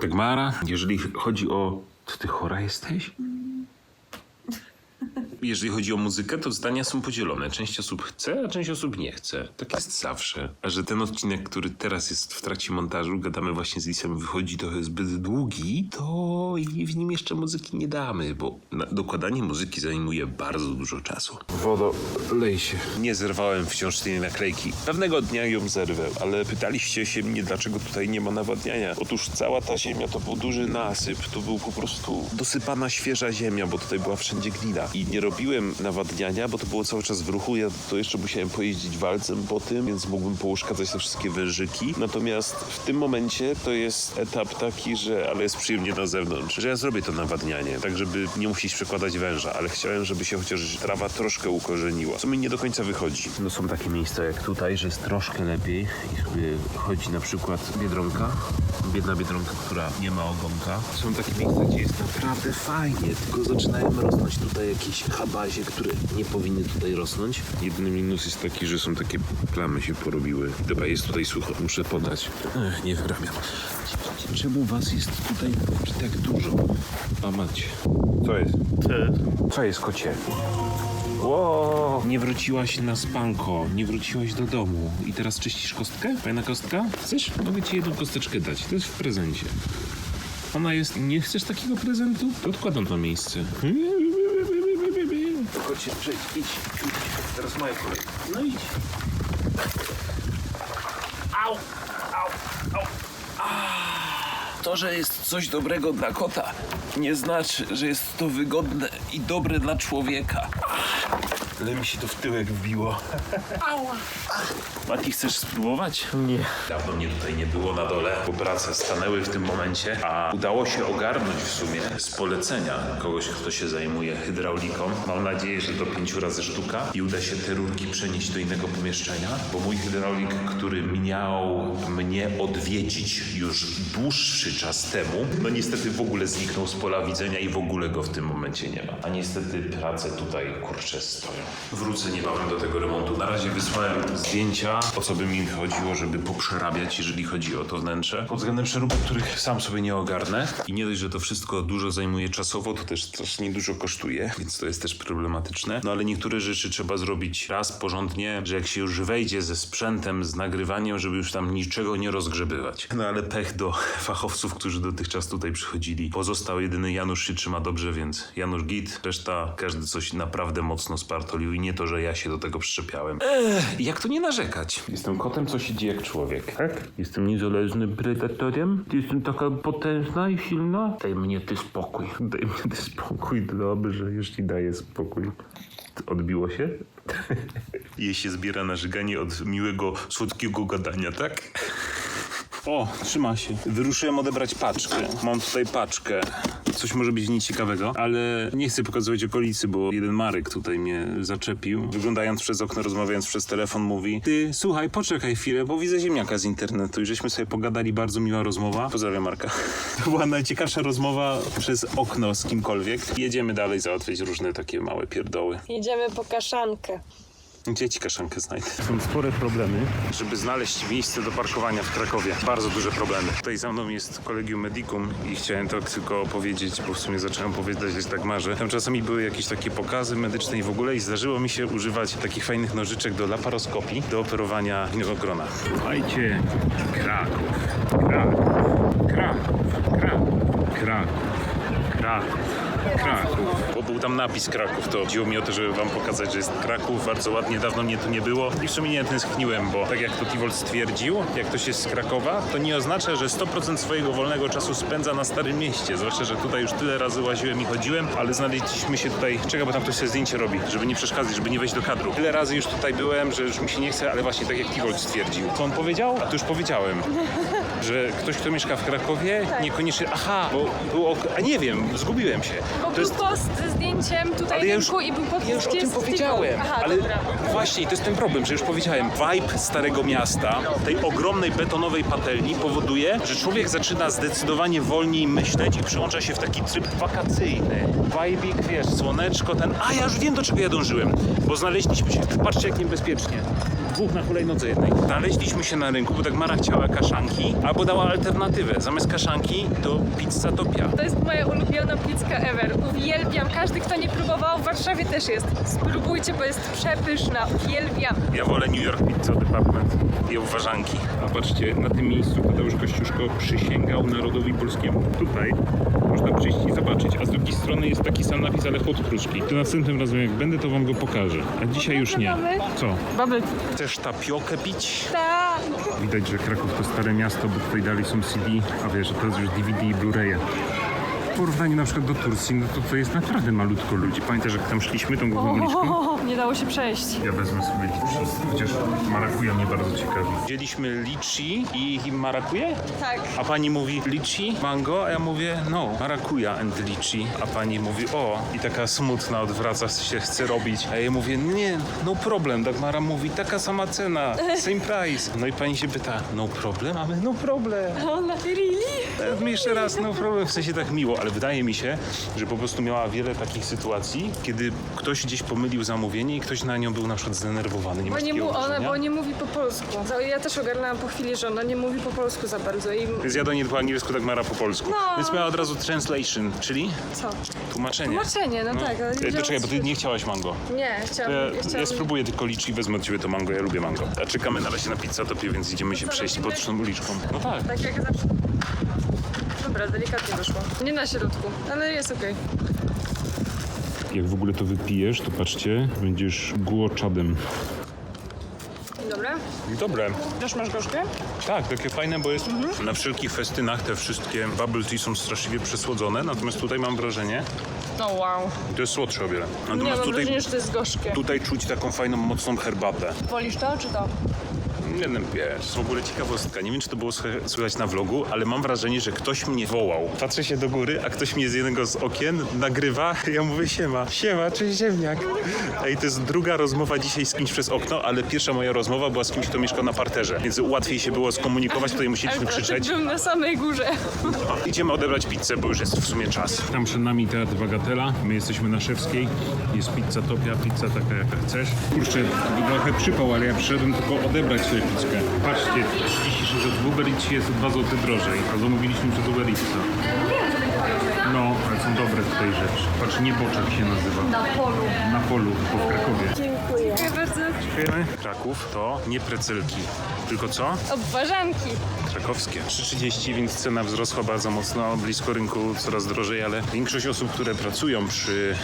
Dagmara, jeżeli chodzi o... Czy ty chora jesteś? Jeżeli chodzi o muzykę, to zdania są podzielone. Część osób chce, a część osób nie chce. Tak jest zawsze. A że ten odcinek, który teraz jest w trakcie montażu, gadamy właśnie z Lisem, wychodzi trochę zbyt długi, to i w nim jeszcze muzyki nie damy, bo dokładanie muzyki zajmuje bardzo dużo czasu. Wodo, lej się. Nie zerwałem wciąż tej naklejki. Pewnego dnia ją zerwę, ale pytaliście się mnie, dlaczego tutaj nie ma nawadniania. Otóż cała ta ziemia to był duży nasyp, to był po prostu dosypana świeża ziemia, bo tutaj była wszędzie glina. I nie robiłem nawadniania, bo to było cały czas w ruchu. Ja to jeszcze musiałem pojeździć walcem po tym, więc mógłbym pouszkadzać te wszystkie wężyki. Natomiast w tym momencie to jest etap taki, że ale jest przyjemnie na zewnątrz, że ja zrobię to nawadnianie, tak żeby nie musieć przekładać węża, ale chciałem, żeby się chociaż trawa troszkę ukorzeniła, co mi nie do końca wychodzi. No są takie miejsca jak tutaj, że jest troszkę lepiej i sobie chodzi na przykład Biedronka, biedna Biedronka, która nie ma ogonka. Są takie miejsca, gdzie jest naprawdę fajnie, tylko zaczynają rosnąć tutaj jakieś habazie, które nie powinny tutaj rosnąć. Jedyny minus jest taki, że są takie plamy się porobiły. Dobra, jest tutaj sucho, muszę podać. Ech, nie wyrabiam. Czemu was jest tutaj tak dużo? A macie. Co jest? Co jest, kocie? Ło! Nie wróciłaś na spanko, nie wróciłaś do domu i teraz czyścisz kostkę? Fajna kostka? Chcesz? Mogę ci jedną kosteczkę dać, to jest w prezencie. Ona jest... Nie chcesz takiego prezentu? To odkładam na przejdź, idź, idź. Teraz moja kolej. No idź. Au! Au! Au! To, że jest coś dobrego dla kota, nie znaczy, że jest to wygodne i dobre dla człowieka. Ale mi się to w tyłek wbiło. Mati, chcesz spróbować? Nie. Dawno mnie tutaj nie było na dole, bo prace stanęły w tym momencie, a udało się ogarnąć w sumie z polecenia kogoś, kto się zajmuje hydrauliką. Mam nadzieję, że do pięciu razy sztuka i uda się te rurki przenieść do innego pomieszczenia, bo mój hydraulik, który miał mnie odwiedzić już dłuższy czas temu, no niestety w ogóle zniknął z pola widzenia i w ogóle go w tym momencie nie ma. A niestety prace tutaj kurczę stoją. Wrócę niebawem do tego remontu. Na razie wysłałem zdjęcia, o co by mi chodziło, żeby poprzerabiać, jeżeli chodzi o to wnętrze. Pod względem przeróbek, których sam sobie nie ogarnę. I nie dość, że to wszystko dużo zajmuje czasowo, to też strasznie dużo kosztuje, więc to jest też problematyczne. No ale niektóre rzeczy trzeba zrobić raz porządnie, że jak się już wejdzie ze sprzętem, z nagrywaniem, żeby już tam niczego nie rozgrzebywać. No ale pech do fachowców, którzy dotychczas tutaj przychodzili. Pozostał jedyny Janusz się trzyma dobrze, więc Janusz git, reszta każdy coś naprawdę mocno i nie to, że ja się do tego przyczepiałem. Ech, jak tu nie narzekać? Jestem kotem, co siedzi jak człowiek. Tak? Jestem niezależnym predatorem? Jestem taka potężna i silna? Daj mnie ty spokój. Daj mnie ty spokój, dobrze, już ci daję spokój. Odbiło się? Jej się zbiera na żyganie od miłego, słodkiego gadania, tak? O, trzyma się. Wyruszyłem odebrać paczkę. Mam tutaj paczkę. Coś może być nieciekawego, ale nie chcę pokazywać okolicy, bo jeden Marek tutaj mnie zaczepił. Wyglądając przez okno, rozmawiając przez telefon, mówi Ty, słuchaj, poczekaj chwilę, bo widzę ziemniaka z internetu i żeśmy sobie pogadali, bardzo miła rozmowa. Pozdrawiam Marka. To była najciekawsza rozmowa przez okno z kimkolwiek. Jedziemy dalej załatwiać różne takie małe pierdoły. Jedziemy po kaszankę. Gdzie ci kaszankę znajdę? Są spore problemy, żeby znaleźć miejsce do parkowania w Krakowie. Bardzo duże problemy. Tutaj za mną jest Kolegium Medicum i chciałem to tylko opowiedzieć, bo w sumie zacząłem opowiadać że tak marzę. Tam czasami były jakieś takie pokazy medyczne i w ogóle i zdarzyło mi się używać takich fajnych nożyczek do laparoskopii, do operowania winogrona. Słuchajcie, Kraków, Kraków, Kraków, Kraków. Kraków. Był tam napis Kraków, to chodziło mi o to, żeby wam pokazać, że jest Kraków. Bardzo ładnie, dawno mnie tu nie było i w sumie nie tęskniłem, bo tak jak to Tivolt stwierdził, jak ktoś jest z Krakowa, to nie oznacza, że 100% swojego wolnego czasu spędza na Starym Mieście. Zwłaszcza, że tutaj już tyle razy łaziłem i chodziłem, ale znaleźliśmy się tutaj, czego, bo tam ktoś sobie zdjęcie robi, żeby nie przeszkadzać, żeby nie wejść do kadru. Tyle razy już tutaj byłem, że już mi się nie chce, ale właśnie tak jak Tivolt stwierdził. Co on powiedział? A to już powiedziałem. Że ktoś, kto mieszka w Krakowie, niekoniecznie. Aha, bo był ok... A nie wiem, zgubiłem się. Bo post ze zdjęciem tutaj Ale ja już- i był podpis Ja już o tym powiedziałem, Aha, ale dobra. właśnie to jest ten problem, że już powiedziałem. Vibe Starego Miasta, tej ogromnej betonowej patelni powoduje, że człowiek zaczyna zdecydowanie wolniej myśleć i przyłącza się w taki tryb wakacyjny. Vibe'ik, wiesz, słoneczko, ten... A ja już wiem, do czego ja dążyłem, bo znaleźliśmy się... Patrzcie, jak niebezpiecznie. Dwóch na hulajnodze jednej. Znaleźliśmy się na rynku, bo tak Mara chciała kaszanki, albo dała alternatywę. Zamiast kaszanki to pizza topia. To jest moja ulubiona pizza ever. Uwielbiam. Każdy, kto nie próbował, w Warszawie też jest. Spróbujcie, bo jest przepyszna. Uwielbiam. Ja wolę New York Pizza Department i uważanki. A patrzcie, na tym miejscu Tadeusz Kościuszko przysięgał narodowi polskiemu. Tutaj można przyjść i zobaczyć, a z drugiej strony jest taki sam napis, ale pod kruszki. To następnym razem jak będę, to wam go pokażę. A dzisiaj już nie. Co? Bubble Chcesz tapiokę pić? Tak. Widać, że Kraków to stare miasto, bo tutaj dalej są CD, a wiesz, że to jest już DVD i Blu-raye. Porównaniu na przykład do Turcji, no to to jest naprawdę malutko ludzi. Pamiętasz, jak tam szliśmy tą główną uliczką? O, nie dało się przejść. Ja wezmę sobie liczy, chociaż marakuja mnie bardzo ciekawi. Wzięliśmy liczy i marakuję? Tak. A pani mówi liczy, mango, a ja mówię no, marakuja and liczy. A pani mówi o i taka smutna odwraca się, chce robić. A ja mówię nie, no problem. Dagmara mówi taka sama cena, same price. No i pani się pyta, no problem? A my no problem. A Ona, really? Teraz mi jeszcze raz, no problem, w sensie tak miło, ale wydaje mi się, że po prostu miała wiele takich sytuacji, kiedy ktoś gdzieś pomylił zamówienie i ktoś na nią był na przykład zdenerwowany. Nie Bo nie, mu, ona, bo nie mówi po polsku. Ja też ogarnęłam po chwili, że ona nie mówi po polsku za bardzo i... Więc ja do niej po angielsku, tak Mara po polsku. No. Więc miała od razu translation, czyli Co? tłumaczenie. Tłumaczenie, no, tak, ale nie E, czekaj, bo ty nie chciałaś mango. Nie, chciałam... Ja, ja chciałam... ja spróbuję tylko liczyć i wezmę od ciebie to mango, ja lubię mango. A czekamy na razie na pizzę więc idziemy się przejść pod tą uliczką. No tak. Tak jak zawsze. Dobra, delikatnie wyszło. Nie na środku, ale jest okej. Jak w ogóle to wypijesz, to patrzcie, będziesz głoczadem. Dobra. Dobre. Też masz gorzkie? Tak, takie fajne, bo jest na wszelkich festynach te wszystkie bubble tea są straszliwie przesłodzone, natomiast tutaj mam wrażenie, O wow. to jest słodsze o wiele. Nie, Natomiast mam tutaj, wrażenie, że to jest gorzkie. tutaj czuć taką fajną, mocną herbatę. Wolisz to, czy to? Wiem, wiesz, w ogóle ciekawostka. Nie wiem, czy to było słycha- słychać na vlogu, ale mam wrażenie, że ktoś mnie wołał. Patrzę się do góry, a ktoś mnie z jednego z okien nagrywa. Ja mówię siema, siema, cześć ziemniak. Ej, to jest druga rozmowa dzisiaj z kimś przez okno, ale pierwsza moja rozmowa była z kimś, kto mieszkał na parterze, więc łatwiej się było skomunikować, tutaj musieliśmy krzyczeć. Byłem na samej górze. Idziemy odebrać pizzę, bo już jest w sumie czas. Tam przed nami Teatr Bagatela, my jesteśmy na Szewskiej, jest pizza topia, pizza taka jaka chcesz. Kurczę, trochę przypał, ale ja przyszedłem tylko odebrać sobie pizzkę. Patrzcie, 36 od Uber Eats jest o 2 zł drożej, a zamówiliśmy przez Uber Eatsa. No, ale są dobre tutaj rzeczy. Patrz, nieboczek się nazywa. Na polu. Na polu, bo w Krakowie. Dziękuję. Wiemy, Kraków to nie precelki, tylko co? Obwarzanki. krakowskie. 3,30, więc cena wzrosła bardzo mocno, blisko rynku coraz drożej, ale większość osób, które pracują przy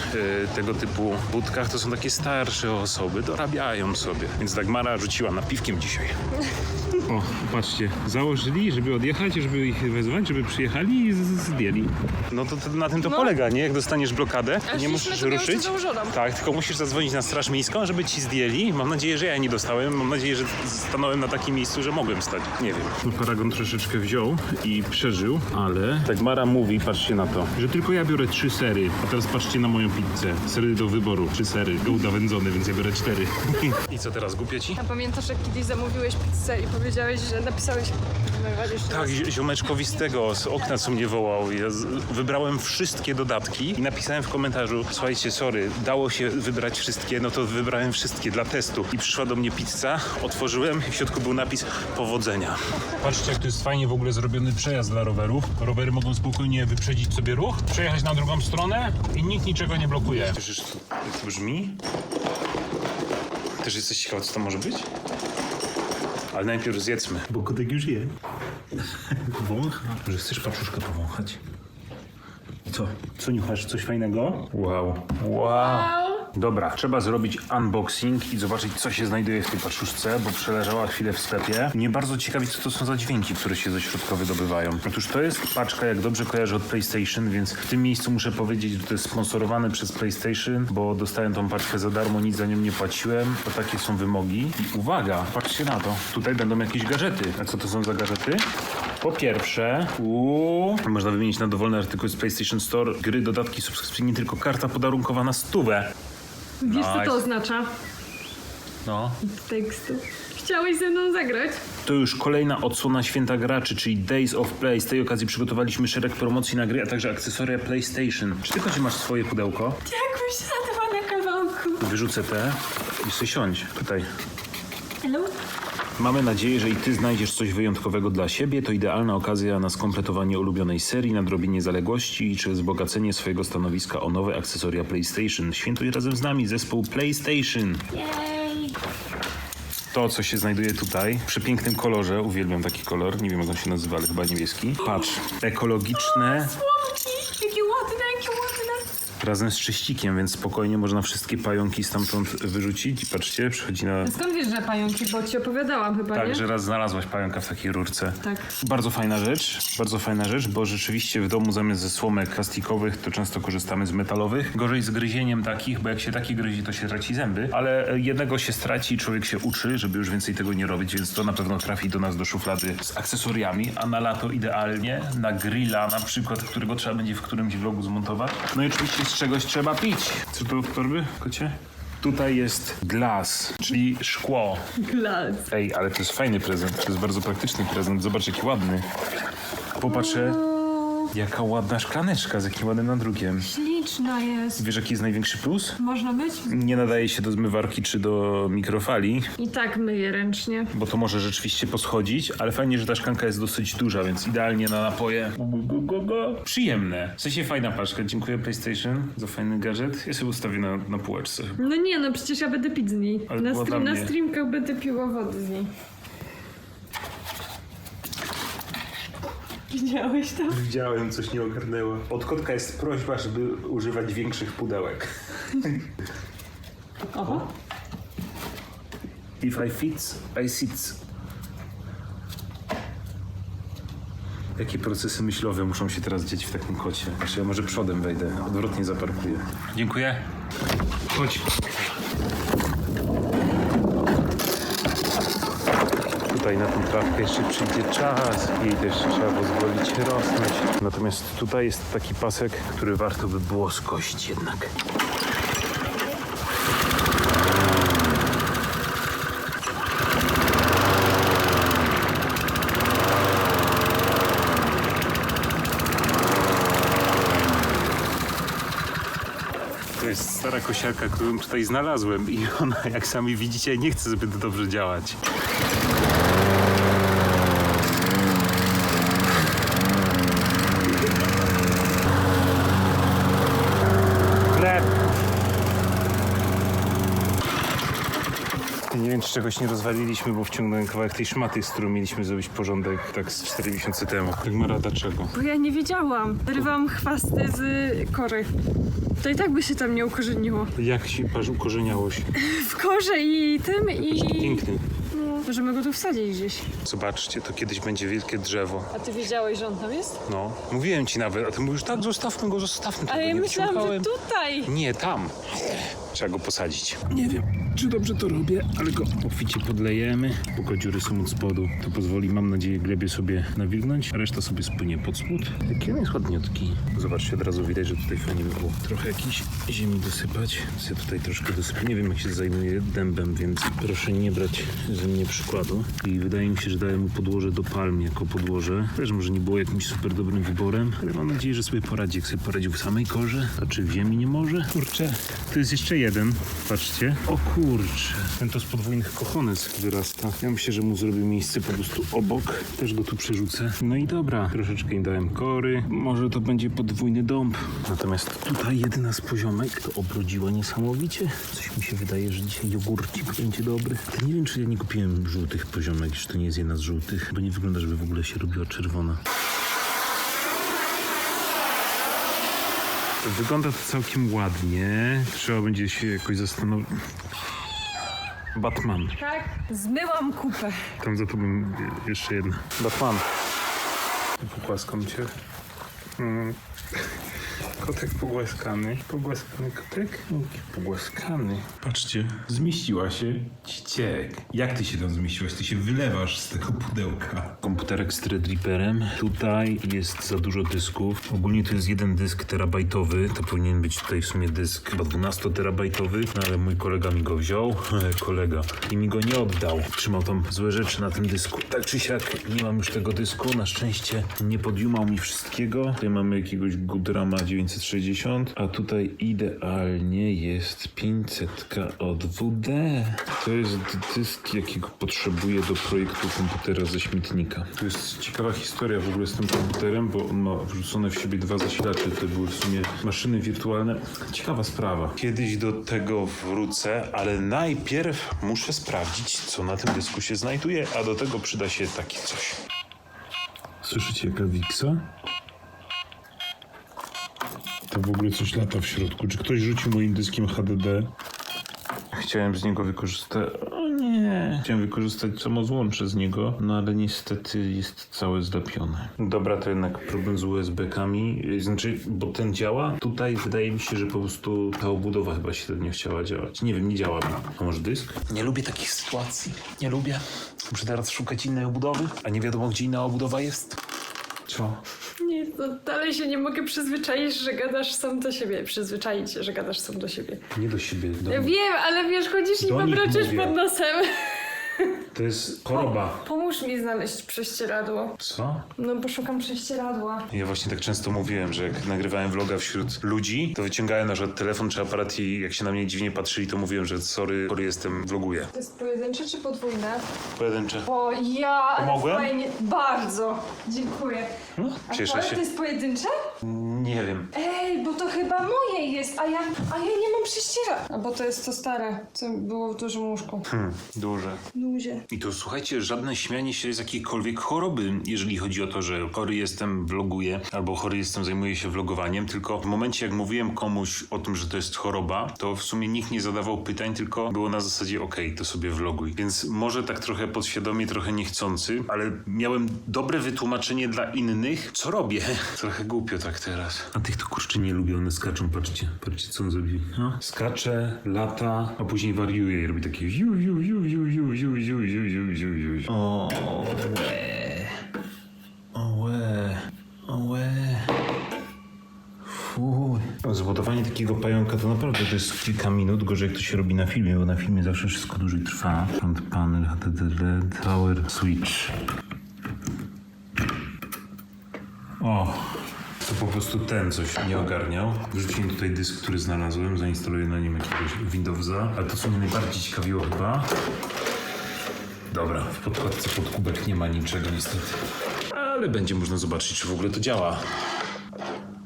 e, tego typu budkach, to są takie starsze osoby, dorabiają sobie. Więc Dagmara rzuciła na piwkiem dzisiaj. O, patrzcie, założyli, żeby odjechać, żeby ich wezwać, żeby przyjechali i z- zdjęli. No to, to na tym to No. polega, nie? Jak dostaniesz blokadę, A nie szliśmy, musisz ruszyć. założoną. Tak, tylko musisz zadzwonić na Straż Miejską, żeby ci zdjęli. Mam nadzieję, że ja nie dostałem. Mam nadzieję, że stanąłem na takim miejscu, że mogłem stać. Nie wiem. No Paragon troszeczkę wziął i przeżył, ale... Tak Mara mówi, patrzcie na to, że tylko ja biorę trzy sery. A teraz patrzcie na moją pizzę. Sery do wyboru. Trzy sery. Gouda wędzony, więc ja biorę cztery. I co teraz, głupie ci? A pamiętasz, jak kiedyś zamówiłeś pizzę i powiedziałeś, że napisałeś... Tak, ziomeczkowi z tego, z okna, co mnie wołał. Ja z, wybrałem wszystkie dodatki i napisałem w komentarzu, słuchajcie, sorry, dało się wybrać wszystkie, no to wybrałem wszystkie dla testu. I przyszła do mnie pizza, otworzyłem i w środku był napis powodzenia. Patrzcie, jak to jest fajnie w ogóle zrobiony przejazd dla rowerów. Rowery mogą spokojnie wyprzedzić sobie ruch, przejechać na drugą stronę i nikt niczego nie blokuje. Słyszysz, jak to brzmi? Też jesteś ciekaw, co to może być? Ale najpierw zjedzmy. Bo kotek już je. Wącha. Że chcesz paczuszkę powąchać? Co? Co niuchasz? Coś fajnego? Wow. Wow. Dobra, trzeba zrobić unboxing i zobaczyć, co się znajduje w tej paczuszce, bo przeleżała chwilę w sklepie. Mnie bardzo ciekawi, co to są za dźwięki, które się ze środka wydobywają. Otóż to jest paczka, jak dobrze kojarzę, od PlayStation, więc w tym miejscu muszę powiedzieć, że to jest sponsorowane przez PlayStation, bo dostałem tą paczkę za darmo, nic za nią nie płaciłem. To takie są wymogi. I uwaga, patrzcie na to. Tutaj będą jakieś gadżety. A co to są za gadżety? Po pierwsze, uuu, można wymienić na dowolne artykuły z PlayStation Store, gry, dodatki subskrypcyjne, nie tylko karta podarunkowa na stówę. Wiesz, co Nice. to oznacza? No. Tekstu. Chciałeś ze mną zagrać? To już kolejna odsłona święta graczy, czyli Days of Play. Z tej okazji przygotowaliśmy szereg promocji na gry, a także akcesoria PlayStation. Czy ty Kocie, masz swoje pudełko? Jakbyś zadała na kawałku. Wyrzucę te i sobie siądź tutaj. Hello? Mamy nadzieję, że i ty znajdziesz coś wyjątkowego dla siebie. To idealna okazja na skompletowanie ulubionej serii, nadrobienie zaległości czy wzbogacenie swojego stanowiska o nowe akcesoria PlayStation. Świętuj razem z nami zespół PlayStation. To, co się znajduje tutaj, w przepięknym kolorze, uwielbiam taki kolor, nie wiem jak on się nazywa, ale chyba niebieski. Patrz, ekologiczne, Słomki! Jakie ładne, jakie ładne! Razem z czyścikiem, więc spokojnie można wszystkie pająki stamtąd wyrzucić. Patrzcie, przychodzi na... Skąd wiesz, że pająki? Bo ci opowiadałam chyba, Tak, nie? że raz znalazłaś pająka w takiej rurce. Tak. Bardzo fajna rzecz, bardzo fajna rzecz, bo rzeczywiście w domu zamiast ze słomek plastikowych to często korzystamy z metalowych. Gorzej z gryzieniem takich, bo jak się taki gryzi, to się traci zęby, ale e, jednego się straci i człowiek się uczy, żeby już więcej tego nie robić, więc to na pewno trafi do nas do szuflady z akcesoriami, a na lato idealnie, na grilla na przykład, którego trzeba będzie w którymś vlogu zmontować. No i oczywiście z czegoś trzeba pić. Co to w torby, kocie? Tutaj jest glass, czyli szkło. Glas. Ej, ale to jest fajny prezent, to jest bardzo praktyczny prezent. Zobacz, jaki ładny. Popatrzę, jaka ładna szklaneczka z jakim ładnym nadrukiem. Śliczna jest. Wiesz, jaki jest największy plus? Można myć? Nie nadaje się do zmywarki czy do mikrofali, I tak myję ręcznie. bo to może rzeczywiście poschodzić, ale fajnie, że ta szklanka jest dosyć duża, więc idealnie na napoje. Go, go, go. Przyjemne. W sensie fajna paczka. Dziękuję PlayStation za fajny gadżet. Ja sobie ustawię na, na półeczce. No nie, no przecież ja będę pić z niej. Ale Na, stream, dla na mnie. streamkach będę piła wodę z niej. Widziałeś to? Widziałem, coś nie ogarnęło. Od kotka jest prośba, żeby używać większych pudełek. Oho. If I fits, I sits. Jakie procesy myślowe muszą się teraz dzieć w takim kocie? Znaczy ja może przodem wejdę, odwrotnie zaparkuję. Dziękuję. Chodź. Tutaj na tą trawkę jeszcze przyjdzie czas i też trzeba pozwolić rosnąć. Natomiast tutaj jest taki pasek, który warto by było skosić jednak. To jest stara kosiarka, którą tutaj znalazłem i ona, jak sami widzicie, nie chce zbyt dobrze działać. Czy czegoś nie rozwaliliśmy, bo wciągnąłem kawałek tej szmaty, z którą mieliśmy zrobić porządek tak z 4 miesiące temu. Mara, dlaczego? Bo ja nie wiedziałam. Rywałam chwasty z kory. To i tak by się tam nie ukorzeniło. Jak się parz ukorzeniało się? W korze i tym i... Piękny. No, możemy go tu wsadzić gdzieś. Zobaczcie, to kiedyś będzie wielkie drzewo. A ty wiedziałeś, że on tam jest? No, mówiłem ci nawet, a ty mówisz, tak, zostawmy go, zostawmy. Ale ja myślałam, że tutaj. Nie, tam. Trzeba go posadzić. Nie wiem, czy dobrze to robię, ale go obficie podlejemy. Póki dziury są od spodu, to pozwoli, mam nadzieję, glebie sobie nawilgnąć, reszta sobie spłynie pod spód. Jaki on jest ładniutki. Zobaczcie, od razu widać, że tutaj fajnie by było trochę jakiejś ziemi dosypać. Ja tutaj troszkę dosypię. Nie wiem, jak się zajmuje dębem, więc proszę nie brać ze mnie przykładu. I wydaje mi się, że dałem mu podłoże do palm jako podłoże. Też może nie było jakimś super dobrym wyborem, ale mam nadzieję, że sobie poradzi. Jak sobie poradził w samej korze, a czy w ziemi nie może? Kurczę, tu jest jeszcze jeden. Patrzcie. O kurczę. Ten to z podwójnych kochones wyrasta. Ja myślę, że mu zrobię miejsce po prostu obok. Też go tu przerzucę. No i dobra. Troszeczkę im dałem kory. Może to będzie podwójny dąb. Natomiast tutaj jedyna z poziomek to obrodziła niesamowicie. Coś mi się wydaje, że dzisiaj jogurcik będzie dobry. Nie wiem, czy ja nie kupiłem żółtych poziomek, że to nie jest jedna z żółtych, bo nie wygląda, żeby w ogóle się robiła czerwona. Wygląda to całkiem ładnie. Trzeba będzie się jakoś zastanowić. Batman. Tak? Zmyłam kupę. Tam za tobą jeszcze jedna. Batman. Pogłaskam cię. Mm. Kotek pogłaskany. Pogłaskany kotek? Pogłaskany. Patrzcie, zmieściła się ściek. Jak ty się tam zmieściłaś? Ty się wylewasz z tego pudełka. Komputerek z Threadripperem. Tutaj jest za dużo dysków. Ogólnie to jest jeden dysk terabajtowy. To powinien być tutaj w sumie dysk chyba 12 terabajtowy, no ale mój kolega mi go wziął. E, kolega. I mi go nie oddał. Trzymał tam złe rzeczy na tym dysku. Tak czy siak, nie mam już tego dysku. Na szczęście nie podjumał mi wszystkiego. Tutaj mamy jakiegoś Goodrama 900 560, a tutaj idealnie jest 500 od WD. To jest dysk, jakiego potrzebuję do projektu komputera ze śmietnika. To jest ciekawa historia w ogóle z tym komputerem, bo on ma wrzucone w siebie dwa zasilacze. To były w sumie maszyny wirtualne. Ciekawa sprawa. Kiedyś do tego wrócę, ale najpierw muszę sprawdzić, co na tym dysku się znajduje, a do tego przyda się takie coś. Słyszycie jaka wiksa? To w ogóle coś lata w środku. Czy ktoś rzucił moim dyskiem HDD? Chciałem z niego wykorzystać. O nie. Chciałem wykorzystać samozłącze z niego, no ale niestety jest całe zdapione. Dobra, to jednak problem z USB-kami. Znaczy, bo ten działa. Tutaj wydaje mi się, że po prostu ta obudowa chyba średnio chciała działać. Nie wiem, nie działa mi. A może dysk? Nie lubię takich sytuacji. Nie lubię. Muszę teraz szukać innej obudowy, a nie wiadomo, gdzie inna obudowa jest. Co? To dalej się nie mogę przyzwyczaić, że gadasz sam do siebie. Przyzwyczaić się, że gadasz sam do siebie. Nie do siebie. Do Ja wiem, ale wiesz, chodzisz i Do nich mamroczesz mówię. pod nosem. To jest choroba. Pomóż mi znaleźć prześcieradło. Co? No bo szukam prześcieradła. Ja właśnie tak często mówiłem, że jak nagrywałem vloga wśród ludzi, to wyciągałem na przykład telefon czy aparat i jak się na mnie dziwnie patrzyli, to mówiłem, że sorry, sorry jestem, vloguję. To jest pojedyncze czy podwójne? Pojedyncze. O ja, ale Pomogłem? fajnie. Bardzo. Dziękuję. No, A cieszę się. to jest pojedyncze? Nie wiem. Ej, bo to chyba moje jest, a ja, a ja nie mam prześciera. A bo to jest to stare, co było w dużym łóżku. Hmm, duże. Luzie. I to słuchajcie, żadne śmianie się z jakiejkolwiek choroby, jeżeli chodzi o to, że chory jestem, vloguję, albo chory jestem, zajmuję się vlogowaniem, tylko w momencie, jak mówiłem komuś o tym, że to jest choroba, to w sumie nikt nie zadawał pytań, tylko było na zasadzie, okej, to sobie vloguj. Więc może tak trochę podświadomie, trochę niechcący, ale miałem dobre wytłumaczenie dla innych, co robię. Trochę głupio tak teraz. A tych to kurczę nie lubię, one skaczą, patrzcie, patrzcie co on zrobił. No. Skacze, lata, a później wariuje i robi takie ziu, ziu, ziu, ziu, ziu, ziu, ziu, ziu, ziu, ziu, ziu, ziu. O, łe. O, łe. O, łe. Fuj. Zbudowanie takiego pająka to naprawdę to jest kilka minut, gorzej jak to się robi na filmie, bo na filmie zawsze wszystko dłużej trwa. Front panel, HDD LED, power switch. O, to po prostu ten coś nie ogarniał. Wrzuciłem tutaj dysk, który znalazłem, zainstaluję na nim jakiegoś Windowsa, ale to co mnie najbardziej ciekawiło chyba... Dobra, w podkładce pod kubek nie ma niczego niestety. Ale będzie można zobaczyć, czy w ogóle to działa.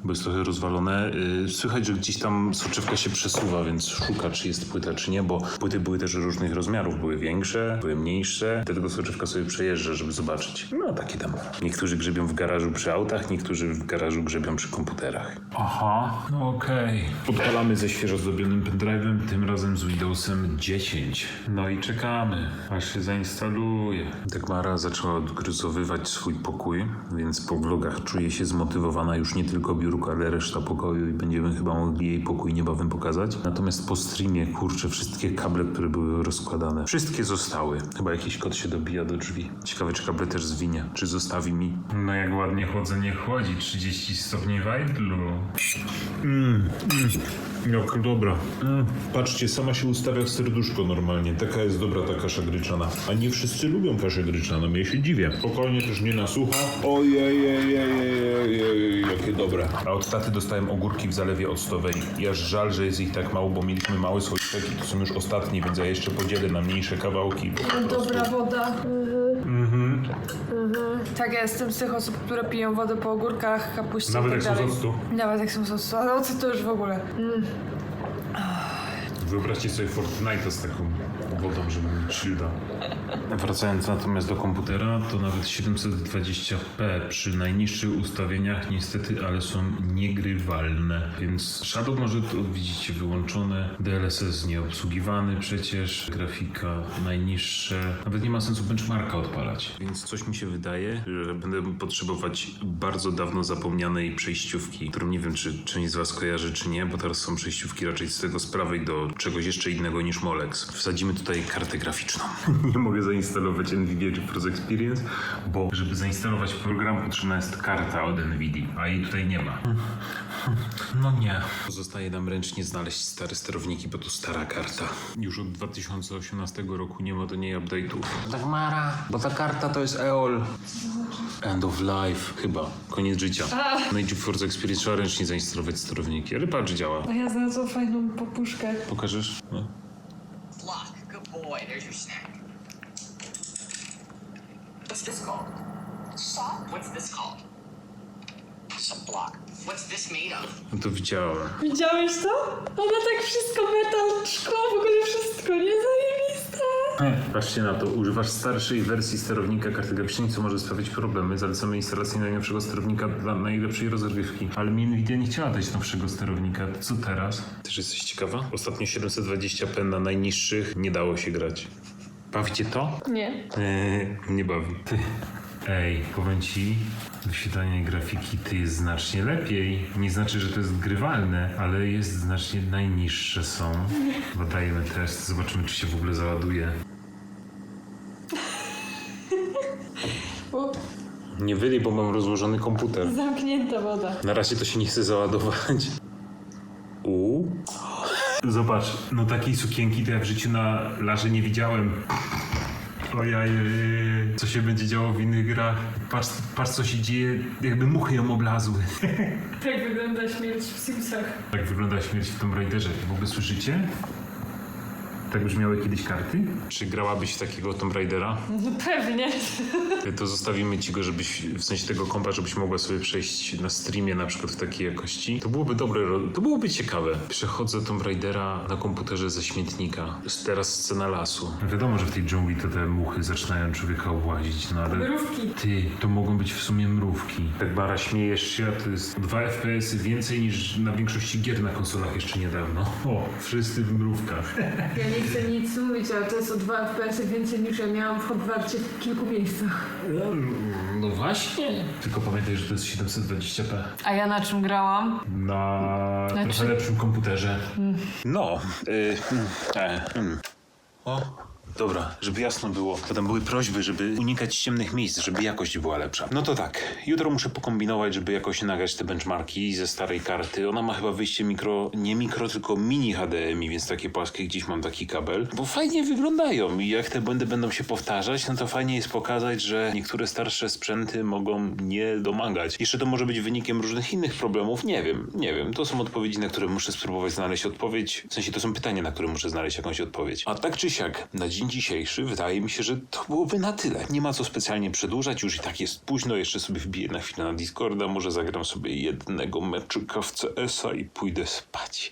Bo jest trochę rozwalone. Yy, Słychać, że gdzieś tam soczewka się przesuwa, więc szuka, czy jest płyta, czy nie, bo płyty były też różnych rozmiarów. Były większe, były mniejsze. Dlatego soczewka sobie przejeżdża, żeby zobaczyć. No, takie tam. Niektórzy grzebią w garażu przy autach, niektórzy w garażu grzebią przy komputerach. Aha, no okej. Podpalamy ze świeżo zrobionym pendrive'em, tym razem z Windowsem 10. No i czekamy, aż się zainstaluje. Dagmara zaczęła odgryzowywać swój pokój, więc po vlogach czuje się zmotywowana już nie tylko biurko, ale reszta pokoju i będziemy chyba mogli jej pokój niebawem pokazać. Natomiast po streamie, kurczę, wszystkie kable, które były rozkładane, wszystkie zostały. Chyba jakiś kot się dobija do drzwi. Ciekawe, czy kable też zwinie, czy zostawi mi. No jak ładnie chłodzenie chłodzi, 30 stopni wajdlu. Jak dobra. Mm, patrzcie, sama się ustawia w serduszko normalnie. Taka jest dobra ta kasza gryczana. A nie wszyscy lubią kaszę gryczaną, ja się dziwię. Spokojnie, też nie nasłucha. Ojej, jakie dobre. A od taty dostałem ogórki w zalewie octowej. I aż żal, że jest ich tak mało, bo mieliśmy mały słoiczek i to są już ostatnie, więc ja jeszcze podzielę na mniejsze kawałki. Dobra woda. Mhm. Tak, ja jestem z tych osób, które piją wodę po ogórkach, kapuście Nawet i jak tak są z dalej. octu? Nawet jak są z octu, ale ocet to już w ogóle. Mm. Wyobraźcie sobie Fortnite'a z taką wodą, żeby mieć shielda. Wracając natomiast do komputera, to nawet 720p przy najniższych ustawieniach niestety, ale są niegrywalne. Więc Shadow może to widzicie wyłączone, DLSS nieobsługiwany przecież, grafika najniższe. Nawet nie ma sensu benchmarka odpalać. Więc coś mi się wydaje, że będę potrzebować bardzo dawno zapomnianej przejściówki, którą nie wiem, czy część z Was kojarzy, czy nie, bo teraz są przejściówki raczej z tego z prawej do czegoś jeszcze innego niż Molex. Wsadzimy tutaj kartę graficzną. nie mogę zainstalować NVIDIA GeForce Experience, bo żeby zainstalować program potrzebna jest karta od NVIDIA, a jej tutaj nie ma. No nie. Zostaje nam ręcznie znaleźć stare sterowniki, bo to stara karta. Już od 2018 roku nie ma do niej update'ów. Dagmara, bo ta karta to jest EOL. End of life, chyba. Koniec życia. No i GeForce Experience trzeba ręcznie zainstalować sterowniki, ale patrz, działa. A ja znalazłam fajną popuszkę. Pokażesz? No. Block. Good boy. There's your. What's this called? Salt. What's this called? Some block. What's this made of? no to widziałem. Widziałeś to? Ona tak wszystko, metal, szkło, w ogóle wszystko, nie zajebiste. Patrzcie na to, używasz starszej wersji sterownika karty graficznej, co może sprawiać problemy. Zalecamy instalację najnowszego sterownika dla najlepszej rozgrywki. Ale mi Nvidia nie chciała dać nowszego sterownika. Co teraz? Też jesteś ciekawa? Ostatnio 720p na najniższych nie dało się grać. Bawicie to? Nie. Eee, nie bawi. Ej, powiem ci, wyświetlanie grafiki ty jest znacznie lepiej. Nie znaczy, że to jest grywalne, ale jest znacznie najniższe są. Badajemy test, zobaczymy, czy się w ogóle załaduje. Nie wyli, bo mam rozłożony komputer. zamknięta woda. Na razie to się nie chce załadować. Zobacz, no takiej sukienki to ja w życiu na larze nie widziałem. Ojej, co się będzie działo w innych grach? Patrz, patrz co się dzieje, jakby muchy ją oblazły. Tak wygląda śmierć w Simsach. Tak wygląda śmierć w Tomb Raiderze. W ogóle słyszycie? Tak brzmiały kiedyś karty? Czy grałabyś w takiego Tomb Raidera? No pewnie. To zostawimy ci go, żebyś, w sensie tego kompa, żebyś mogła sobie przejść na streamie na przykład w takiej jakości. To byłoby dobre, to byłoby ciekawe. Przechodzę Tomb Raidera na komputerze ze śmietnika. Teraz scena lasu. Wiadomo, że w tej dżungli to te muchy zaczynają człowieka obłazić, no ale... Mrówki. Ty, to mogą być w sumie mrówki. Tak Bara, śmiejesz się, a to jest 2 FPS więcej niż na większości gier na konsolach jeszcze niedawno. O, wszyscy w mrówkach. Ja nie chcę nic mówić, ale to jest o 2 FPS więcej niż ja miałam w Hogwarcie w kilku miejscach. No właśnie. Tylko pamiętaj, że to jest 720p. A ja na czym grałam? Na Na trochę lepszym komputerze. No. Y, e, hmm. O, dobra, żeby jasno było. To tam były prośby, żeby unikać ciemnych miejsc, żeby jakość była lepsza. No to tak, jutro muszę pokombinować, żeby jakoś nagrać te benchmarki ze starej karty. Ona ma chyba wyjście mikro, nie mikro, tylko mini HDMI, więc takie płaskie gdzieś mam taki kabel. Bo fajnie wyglądają i jak te błędy będą się powtarzać, no to fajnie jest pokazać, że niektóre starsze sprzęty mogą nie domagać. Jeszcze to może być wynikiem różnych innych problemów, nie wiem, nie wiem. To są odpowiedzi, na które muszę spróbować znaleźć odpowiedź. W sensie to są pytania, na które muszę znaleźć jakąś odpowiedź. A tak czy siak, na dzień dzisiejszy wydaje mi się, że to byłoby na tyle. Nie ma co specjalnie przedłużać, już i tak jest późno, jeszcze sobie wbiję na chwilę na Discorda, może zagram sobie jednego meczyka w CS-a i pójdę spać.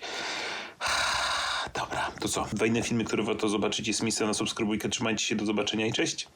Dobra, to co? Dwa inne filmy, które warto zobaczyć jest miejsce na subskrybujkę. Trzymajcie się, do zobaczenia i cześć!